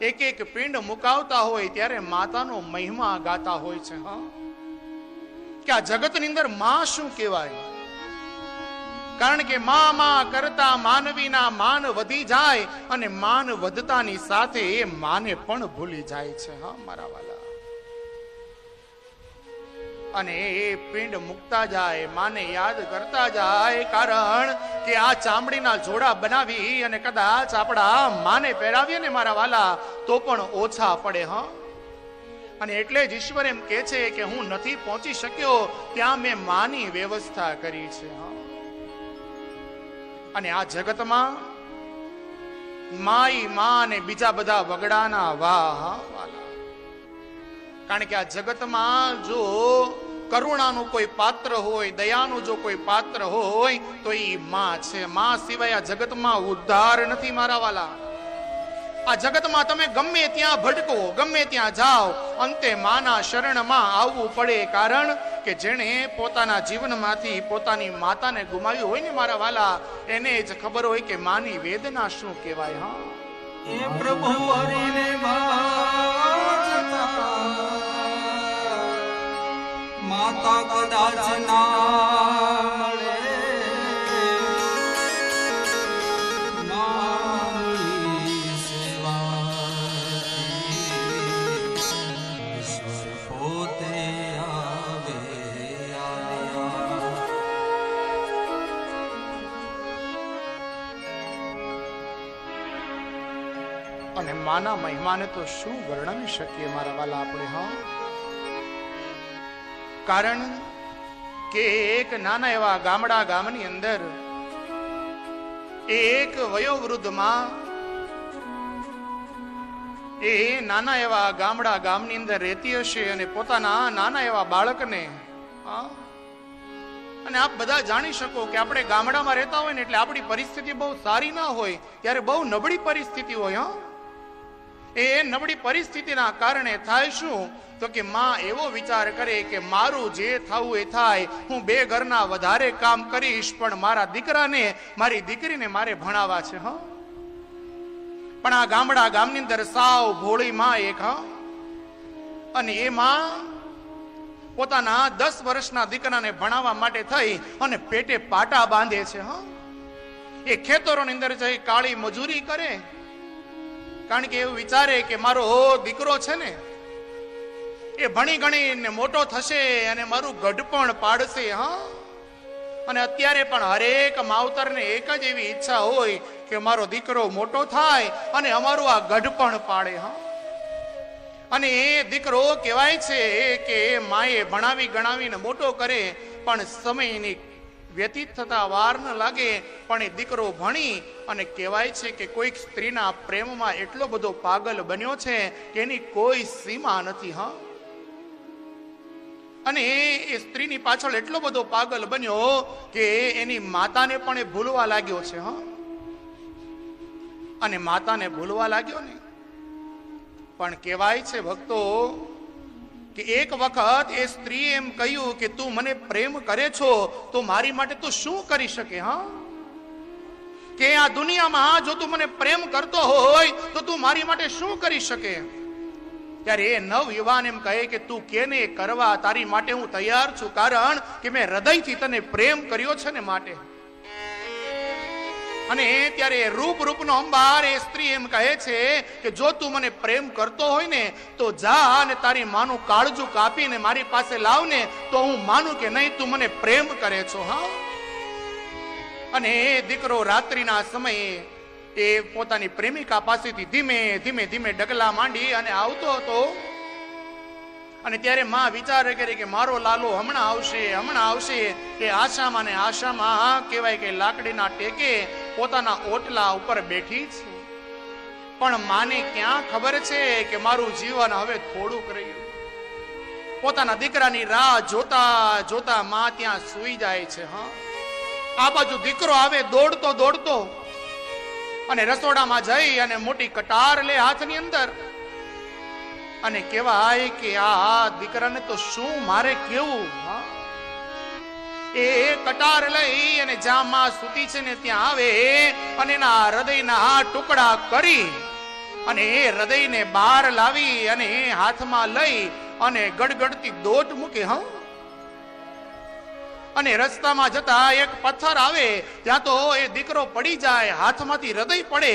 એક એક પિંડ મુકાવતા હોય ત્યારે માતાનો મહિમા ગાતા હોય છે, હા. કે આ જગતની અંદરમાં શું કહેવાય? કારણ કે મા માં કરતા માનવીના માન વધી જાય અને માન વધતાની સાથે એ માને પણ ભૂલી જાય છે, હા, મારા વાલા. અને એ પિંડ મુકતા જાય, માને યાદ કરતા જાય. કારણ કે આ ચામડીના જોડા બનાવી અને કદાચ આપણા માને પહેરાવીએ ને મારા વાલા, તો પણ ઓછા પડે, હ? અને એટલે જ ઈશ્વર એમ કે છે કે હું નથી પહોંચી શક્યો, ત્યાં મેં માની વ્યવસ્થા કરી છે અને આ જગતમાં માઈ, મા અને બીજા બધા વગડાના વાહ વાલા. કારણ કે આ જગતમાં જો કરુણાનું કોઈ પાત્ર હોય, દયાનું જો કોઈ પાત્ર હોય, તો એ માં છે. માં સિવાય આ જગતમાં ઉદ્ધાર નથી મારા વાલા. આ જગતમાં તમે ગમે ત્યાં ભટકો, ગમે ત્યાં જાઓ, અંતે માના શરણમાં આવવું પડે. કારણ કે જેણે પોતાના જીવનમાંથી પોતાની માતાને ગુમાવી હોય ને મારા વાલા, એને જ ખબર હોય કે માની વેદના શું કહેવાય, હા? પ્રભુ હરિને વાજતા માતા કદાચ ના અને માના મહેમાને તો શું વર્ણવી શકીએ મારા વાલા આપણે હા? કારણ કે એક નાના એવા ગામડા ગામની અંદર એક વયોવૃદ્ધમાં એ નાના એવા ગામડા ગામની અંદર રહેતી હશે અને પોતાના નાના એવા બાળકને અને આપ બધા જાણી શકો કે આપણે ગામડામાં રહેતા હોય ને એટલે આપણી પરિસ્થિતિ બહુ સારી ના હોય, ત્યારે બહુ નબળી પરિસ્થિતિ હોય, હા. એ નબળી પરિસ્થિતિના કારણે થાય શું? તો કે માં એવો વિચાર કરે કે મારું જે થવું એ થાય. હું બે ઘરના વધારે કામ કરીશ, પણ મારા દીકરાને, મારી દીકરીને મારે ભણાવવા છે, હ. પણ આ ગામડા ગામની અંદર સાવ ભોળી માં એક, હ. અને એ માં પોતાના દસ વર્ષના દીકરાને ભણાવવા માટે થઈ અને પેટે પાટા બાંધે છે, હ. એ ખેતરોની અંદર જઈ કાળી મજૂરી કરે. કારણ કે એવું વિચારે કે મારો દીકરો છે ને, એ ભણી ગણીને મોટો થશે અને મારું ગઢપણ પાડશે, હા? અને અત્યારે પણ હરેક માવતરને એક જ એવી ઈચ્છા હોય કે મારો દીકરો મોટો થાય અને અમારું આ ગઢપણ પાડે, હા? અને એ દીકરો કહેવાય છે કે માએ ભણાવી ગણાવીને મોટો કરે, પણ સમયની વ્યતીત થતા વાર ન લાગે, પણ એ દીકરો ભણી અને કહેવાય છે કે કોઈક સ્ત્રીના પ્રેમમાં એટલો બધો પાગલ બન્યો છે કે એની કોઈ સીમા નથી, હા? અને એ સ્ત્રીની પાછળ એટલો બધો પાગલ બન્યો કે એની માતાને પણ એ ભૂલવા લાગ્યો છે, હા? અને માતાને ભૂલવા લાગ્યો ને પણ કહેવાય છે ભક્તો કે એક વખત એ સ્ત્રીએ એમ કહ્યું કે તું મને પ્રેમ કરે છો, તો મારી માટે તું શું કરી શકે, હા? કે આ દુનિયામાં જો તું મને પ્રેમ કરતો હોય, તો તું મારી માટે શું કરી શકે? ત્યારે એ નવ યુવાન એમ કહે કે તું કેને કરવા તારી માટે હું તૈયાર છું, કારણ કે મેં હૃદયથી તને પ્રેમ કર્યો છે ને માટે. અને ત્યારે રૂપ રૂપનો અંબાર એ સ્ત્રી એમ કહે છે કે જો તું મને પ્રેમ કરતો હોય ને, તો જા અને તારી માનું કાળજું કાપીને મારી પાસે લાવ ને તો હું માનું કે નહીં, તું મને પ્રેમ કરે છો, હા. અને એ દીકરો રાત્રિના સમયે એ પોતાની પ્રેમિકા પાસેથી ધીમે ધીમે ધીમે ડગલા માંડી અને આવતો હતો. અને ત્યારે માં વિચાર કરે કે મારો લાલો હમણાં આવશે હમણાં આવશે. એ આશામાં ને આશામાં કહેવાય કે લાકડીના ટેકે પોતાના ઓટલા ઉપર બેઠી છે. પણ માને ક્યાં ખબર છે કે મારું જીવન હવે થોડુંક રહ્યું. પોતાના દીકરાની રાહ જોતા જોતા માં ત્યાં સૂઈ જાય છે, હા. આ બાજુ દીકરો આવે દોડતો દોડતો. અને રસોડામાં જઈ અને મોટી કટાર લે હાથની અંદર. અને કહેવાય કે આ દીકરાને તો શું મારે કેવું એ કટાર લઈ અને જ્યાં સુતી છે ને ત્યાં આવે અને એના હૃદયના ટુકડા કરી અને એ હૃદયને બહાર લાવી અને હાથમાં લઈ અને ગડગડતી દોટ મૂકે, હા? અને રસ્તામાં જતા એક પથ્થર આવે, ત્યાં તો એ દીકરો પડી જાય, હાથમાંથી હૃદય પડે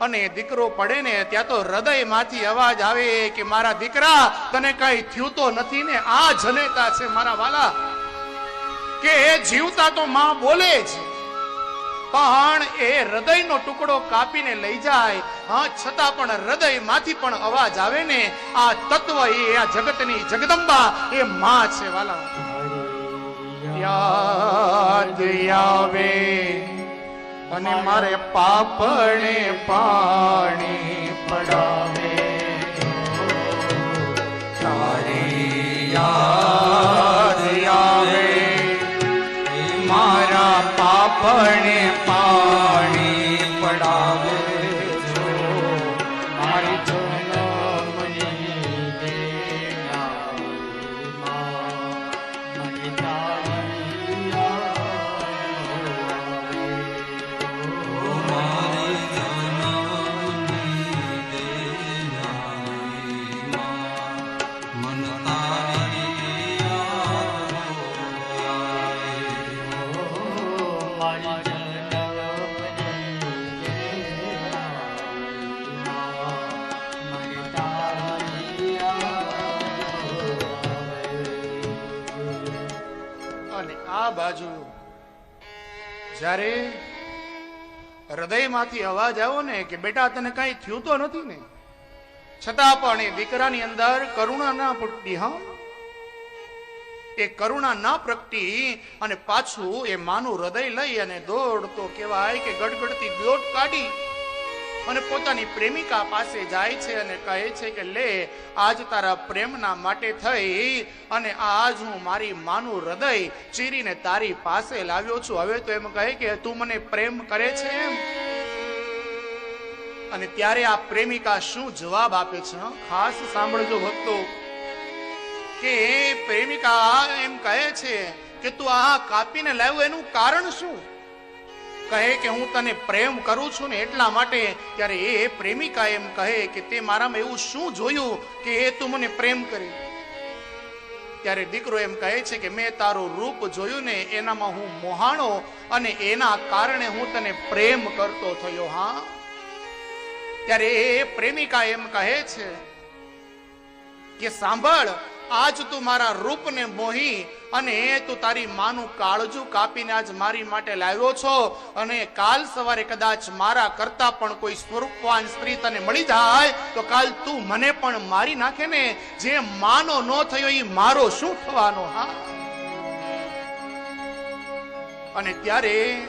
અને દીકરો પડે ને ત્યાં તો હૃદયમાંથી અવાજ આવે કે મારા દીકરા તને કઈ થયું તો નથી ને? આ જનેતા છે મારા વાલા. કે એ જીવતા તો માં બોલે જ. પણ એ હૃદયનો ટુકડો કાપીને લઈ જાય. હા છતાં પણ હૃદયમાંથી પણ અવાજ આવે ને આ તત્વ એ આ જગતની જગદંબા એ માં છે વાલા. યાદ આવે. અને મારે પાપણે પાણી પડાવે. તારી યાદ આવે મારા પાપણે જ્યારે હૃદયમાંથી અવાજ આવ્યો ને કે બેટા, તને કઈ થયું તો નથી ને? છતાં પણ એ દીકરાની અંદર કરુણા ના પ્રગટી હા? એ કરુણા ના પ્રગટી અને પાછું એ માનું હૃદય લઈ અને દોડતો કહેવાય કે ગડગડતી દોટ કાઢી અને પોતાની પ્રેમિકા પાસે જાય છે અને કહે છે કે, લે, આજ તારા પ્રેમના માટે થઈ અને આજ હું મારી માનું હૃદય ચીરીને તારી પાસે લાવ્યો છું. હવે તો એમ કહે કે, તું મને પ્રેમ કરે છે એમ? અને ત્યારે આ પ્રેમિકા શું જવાબ આપે છે? ખાસ સાંભળજો ભક્તો, કે પ્રેમિકા એમ કહે છે કે, તું આ કાપીને લાવ્યો, એનું કારણ શું? કહે કે હું તને પ્રેમ કરું છું ને એટલા માટે ત્યારે એ પ્રેમિકા એમ કહે કે તે મારામાં એવું શું જોયું કે એ તું મને પ્રેમ કરી? ત્યારે દીકરો એમ કહે છે કે મેં તારું રૂપ જોયું ને એનામાં હું મોહાણો અને એના કારણે હું તને પ્રેમ કરતો થયો, હા? ત્યારે એ પ્રેમિકા એમ કહે છે કે સાંભળ, આજ તું મારા રૂપને મોહી અને તું તારી માનું કાળજું કાપીને આજ મારી માટે લાવ્યો છો? અને કાલ સવારે કદાચ મારા કરતા પણ કોઈ સ્વરૂપવાન સ્ત્રી તને મળી જાય, તો કાલ તું મને પણ મારી નાખે ને. જે માનો ન થયો એ મારો શું થવાનો? હા. અને ત્યારે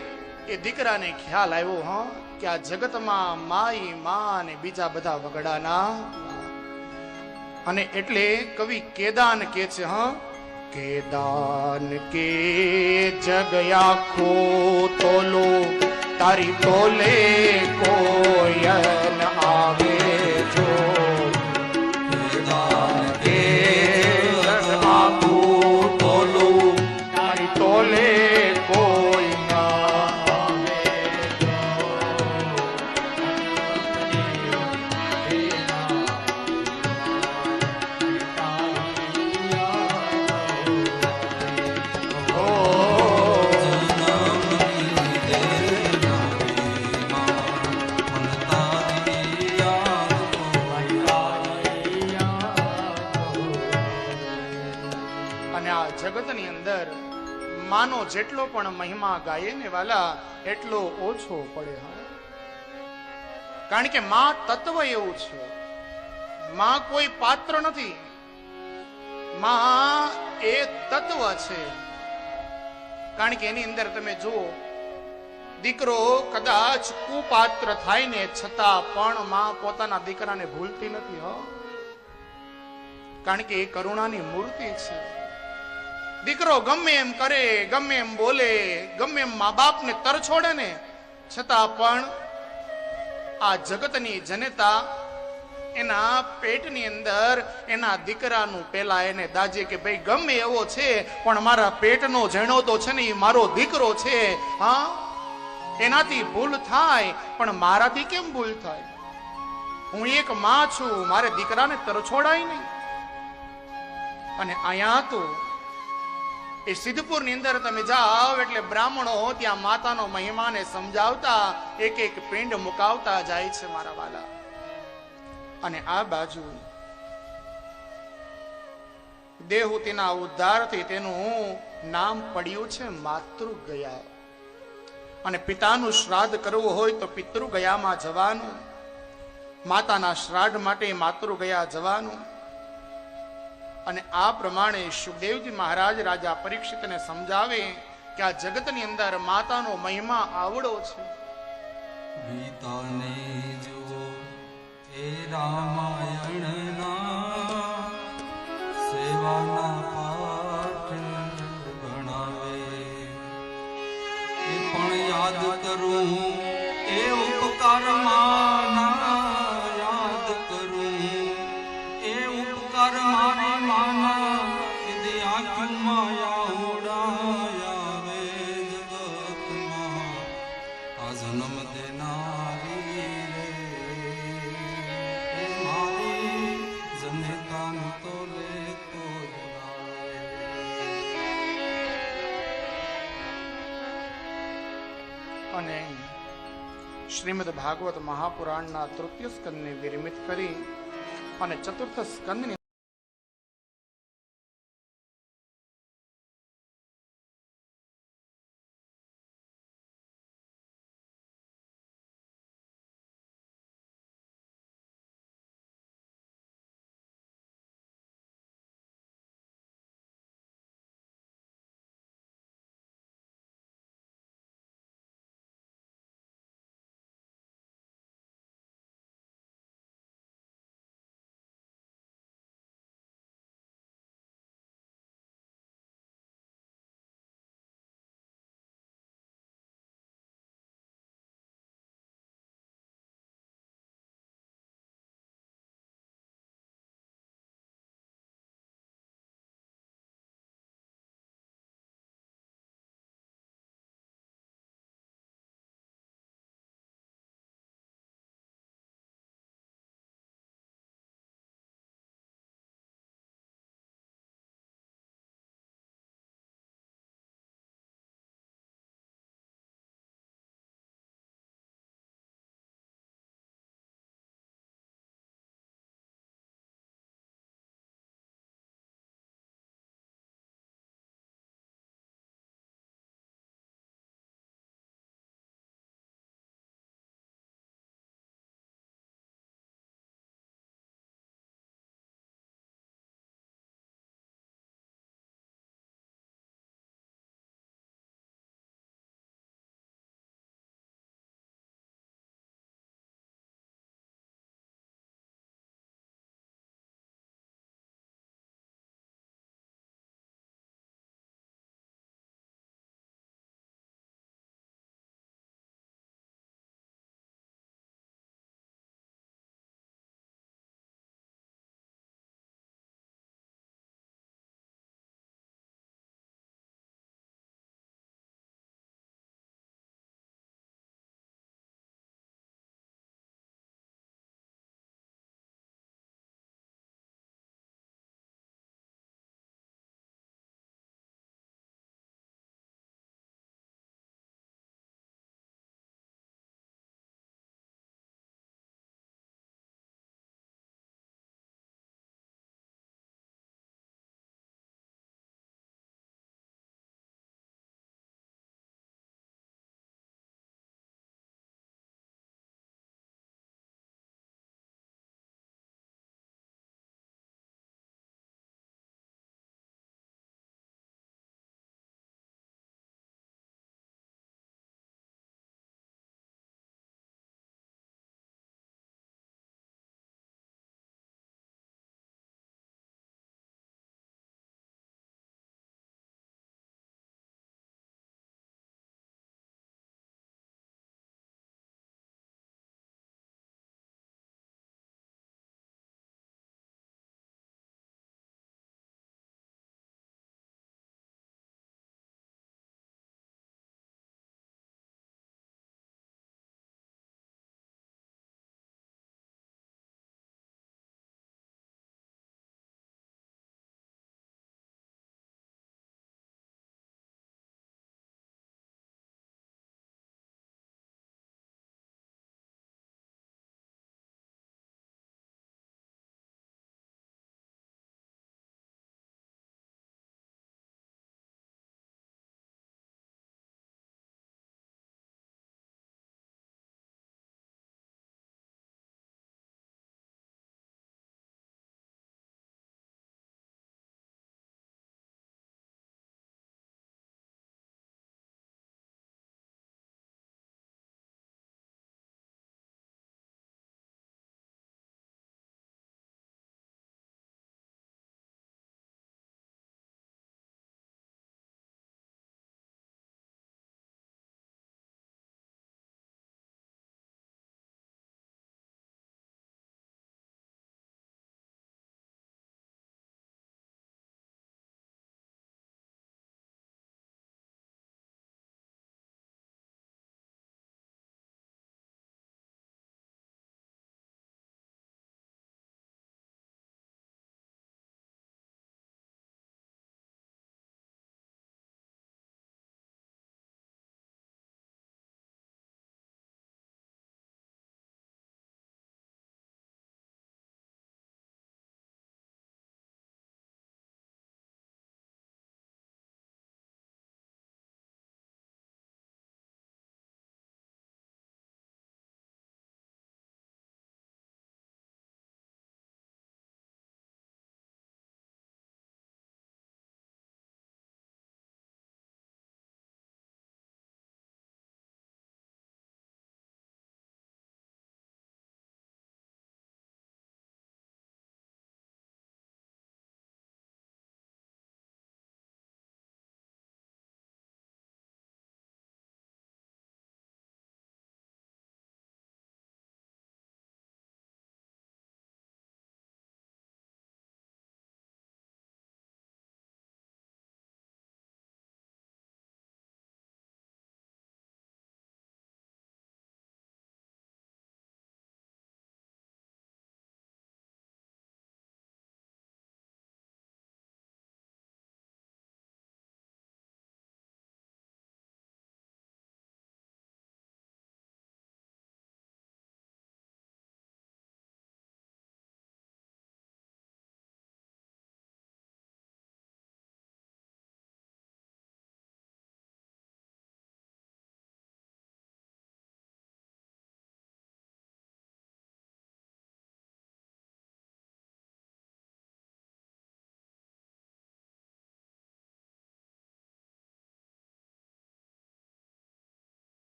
એ દીકરાને ખ્યાલ આવ્યો, હા, કે આ જગતમાં માઈ, મા અને બીજા બધા વગડાના. અને એટલે કવિ કેદાન કે છે, હા કેદાન કે જગ આખો તોલો તારી તોલે કોયલ આવે પણ મહિમા ગાય ને વાલા એટલો ઓછો પડે કારણ કે માં તત્વ એવું છે. માં કોઈ પાત્ર નથી. માં એ તત્વ છે. કારણ કે એની અંદર તમે જુઓ, દીકરો કદાચ કુપાત્ર થાય ને છતાં પણ માં પોતાના દીકરાને ભૂલતી નથી, હો. કારણ કે એ કરુણાની મૂર્તિ છે. દીકરો ગમે એમ કરે, ગમે એમ બોલે, ગમે એમ મા બાપને તર છોડે ને, છતાં પણ આ જગતની જનતા એના પેટની અંદર એના દીકરાનું પેલા એને દાજે કે ભાઈ ગમે એવો છે, પણ મારા પેટનો જણો તો છે ને એ મારો દીકરો છે, હા? એનાથી ભૂલ થાય, પણ મારાથી કેમ ભૂલ થાય? હું એક માં છું, મારે દીકરાને તરછોડાય નહીં. અને અહીંયા તો એ સિદ્ધપુરની અંદર તમે જાઓ એટલે બ્રાહ્મણો ત્યાં માતાનો મહિમાને સમજાવતા એક એક પિંડ મુકાવતા જાય છે મારા વાલા. અને આ બાજુ દેહુતીના ઉદ્ધારથી તેનું નામ પડ્યું છે માતૃ ગયા અને પિતાનું શ્રાદ્ધ કરવું હોય તો પિતૃ ગયામાં જવાનું, માતાના શ્રાદ્ધ માટે માતૃ ગયા જવાનું. અને આ પ્રમાણે સુખદેવજી મહારાજ રાજા પરીક્ષિતને સમજાવે કે આ જગતની અંદર માતાનો મહિમા આવડો છે. ગીતાને યાદ કરું એ ઉપકાર અને શ્રીમદ ભાગવત મહાપુરાણના તૃતીય સ્કંદને વિરમિત કરી અને ચતુર્થ સ્કંદની